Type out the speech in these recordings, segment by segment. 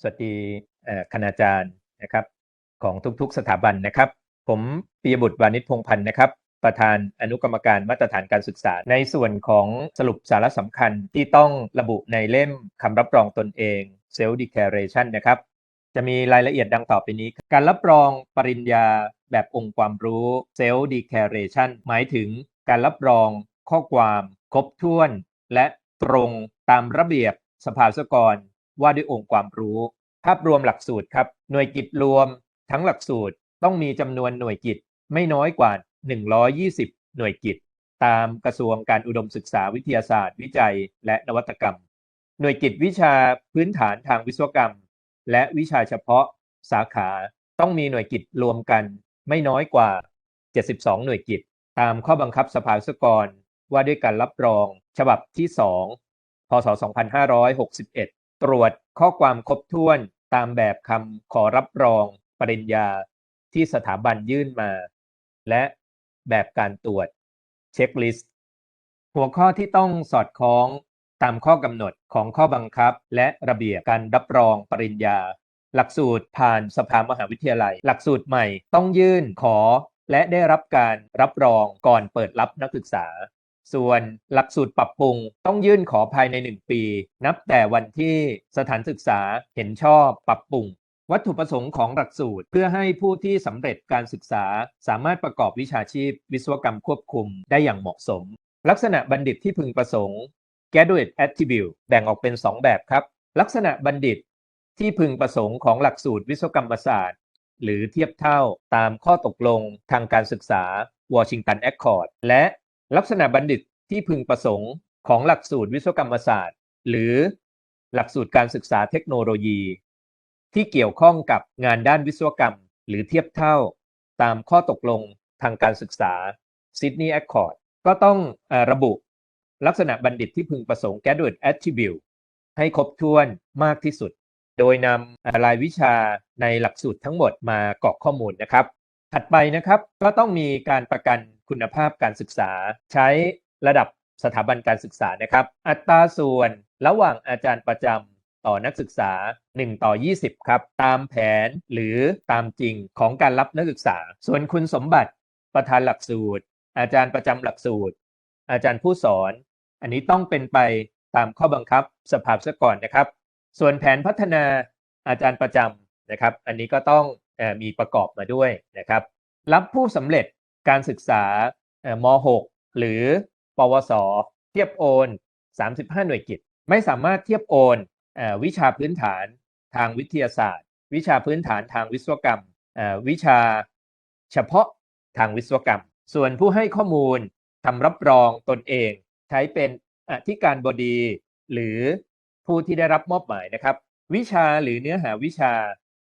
สวัสดีคณาจารย์นะครับของทุกๆสถาบันนะครับ ผมปียบุตรวานิชพงพันธ์นะครับ ประธานอนุกรรมการมาตรฐานการศึกษา ในส่วนของสรุปสาระสำคัญที่ต้องระบุในเล่มคำรับรองตนเอง Self Declaration นะครับ จะมีรายละเอียดดังต่อไปนี้ การรับรองปริญญาแบบองค์ความรู้ Self Declaration หมายถึงการรับรองข้อความ ครบถ้วน และตรงตามระเบียบสภาวิศวกร ว่าด้วยองค์ความรู้ ภาพรวมหลักสูตรครับ หน่วยกิจรวม ทั้งหลักสูตรต้องมีจำนวนหน่วยกิจไม่น้อยกว่า 120 หน่วยกิจ ตามกระทรวงการอุดมศึกษาวิทยาศาสตร์ วิจัย และนวัตกรรม หน่วยกิจวิชาพื้นฐานทางวิศวกรรม และวิชาเฉพาะสาขาต้องมีหน่วยกิจรวมกันไม่น้อยกว่า 72 หน่วยกิจ ตามข้อบังคับสภาวิศวกรว่าด้วยการรับรอง ฉบับที่ 2 พศ 2561 ตรวจข้อความครบถ้วนตามแบบคำขอรับรองปริญญาที่สถาบันยื่นมา และแบบการตรวจเช็คลิสต์หัวข้อที่ต้องสอดคล้องตามข้อกำหนดของข้อบังคับ และระเบียบการรับรองปริญญา หลักสูตรผ่านสภามหาวิทยาลัย หลักสูตรใหม่ต้องยื่นขอ และได้รับการรับรองก่อนเปิดรับนักศึกษา ส่วนหลักสูตรปรับปรุงต้องยื่นขอภายใน 1 ปี นับแต่วันที่สถานศึกษาเห็นชอบปรับปรุง วัตถุประสงค์ของหลักสูตรเพื่อให้ผู้ที่สำเร็จการศึกษา สามารถประกอบวิชาชีพ วิศวกรรมควบคุมได้อย่างเหมาะสม ลักษณะบัณฑิตที่พึงประสงค์ graduate attribute แบ่งออกเป็น 2 แบบครับ ลักษณะบัณฑิตที่พึงประสงค์ของหลักสูตรวิศวกรรมศาสตร์ หรือเทียบเท่าตามข้อตกลงทางการศึกษาวอชิงตันแอคคอร์ดและ ลักษณะบัณฑิตที่พึงประสงค์ของหลักสูตรวิศวกรรมศาสตร์ หรือหลักสูตรการศึกษาเทคโนโลยี ที่เกี่ยวข้องกับงานด้านวิศวกรรม หรือเทียบเท่า ตามข้อตกลงทางการศึกษา Sydney Accord ก็ต้องอระบุลักษณะบัณฑิตที่พึงประสงค์ graduate attribute ให้ครบถ้วนมากที่สุด โดยนำรายวิชาในหลักสูตรทั้งหมดมากรอกข้อมูลนะครับ ถัดไปนะครับก็ต้องมีการประกัน คุณภาพการศึกษา ใช้ระดับสถาบันการศึกษานะครับ อัตราส่วนระหว่างอาจารย์ประจำต่อนักศึกษา 1 ต่อ 20 ครับ ตามแผนหรือตามจริงของการรับนักศึกษา ส่วนคุณสมบัติประธานหลักสูตร อาจารย์ประจำหลักสูตร อาจารย์ผู้สอน อันนี้ต้องเป็นไปตามข้อบังคับสภาพซะก่อนนะครับ ส่วนแผนพัฒนาอาจารย์ประจำนะครับ อันนี้ก็ต้องอมีประกอบมาด้วยนะครับ รับผู้สำเร็จ การศึกษาเอ่อม .6 หรือ ปวส เทียบโอน 35 หน่วยกิจ ไม่สามารถเทียบโอนเออวิชาพื้นฐานทางวิทยาศาสตร์ วิชาพื้นฐานทางวิศวกรรมเอ่อวิชาเฉพาะทางวิศวกรรม ส่วนผู้ให้ข้อมูลทำรับรองตนเอง ใช้เป็นอธิการบดี หรือผู้ที่ได้รับมอบหมายนะครับ วิชาหรือเนื้อหาวิชา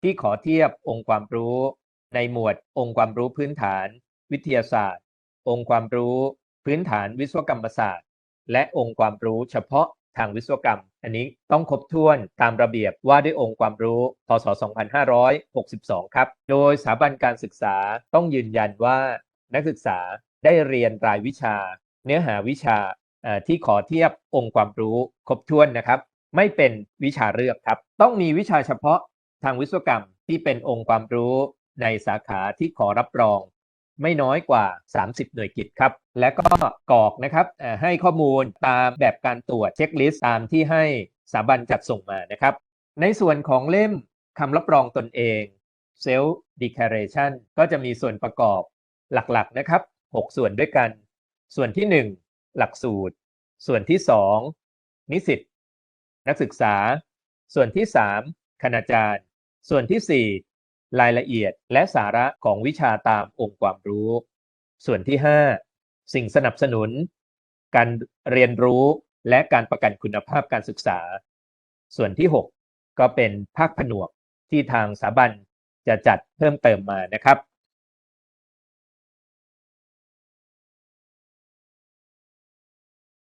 ที่ขอเทียบองค์ความรู้ ในหมวดองค์ความรู้พื้นฐาน วิทยาศาสตร์ องค์ความรู้ พื้นฐานวิศวกรรมศาสตร์ และองค์ความรู้เฉพาะทางวิศวกรรม อันนี้ต้องครบถ้วนตามระเบียบว่าด้วยองค์ความรู้ พศ 2562 ครับ โดยสถาบันการศึกษาต้องยืนยันว่านักศึกษาได้เรียนรายวิชา เนื้อหาวิชาที่ขอเทียบองค์ความรู้ครบถ้วนนะครับ ไม่เป็นวิชาเลือกครับ ต้องมีวิชาเฉพาะทางวิศวกรรมที่เป็นองค์ความรู้ในสาขาที่ขอรับรอง ไม่น้อยกว่า 30 หน่วยกิจครับ และก็กรอกนะครับให้ข้อมูลตามแบบการตรวจเช็คลิสต์ตามที่ให้สถาบันจัดส่งมานะครับ ในส่วนของเล่มคำรับรองตนเอง Self Declaration ก็จะมีส่วนประกอบหลักๆนะครับ 6 ส่วนด้วยกัน ส่วนที่ 1 หลักสูตร ส่วนที่ 2 นิสิตนักศึกษา ส่วนที่ 3 คณาจารย์ ส่วนที่ 4 รายละเอียดและสาระของวิชาตามองค์ความรู้ ส่วนที่ 5 สิ่งสนับสนุน การเรียนรู้และการประกันคุณภาพการศึกษา ส่วนที่ 6 ก็เป็นภาคผนวกที่ทางสถาบันจะจัดเพิ่มเติมมานะครับ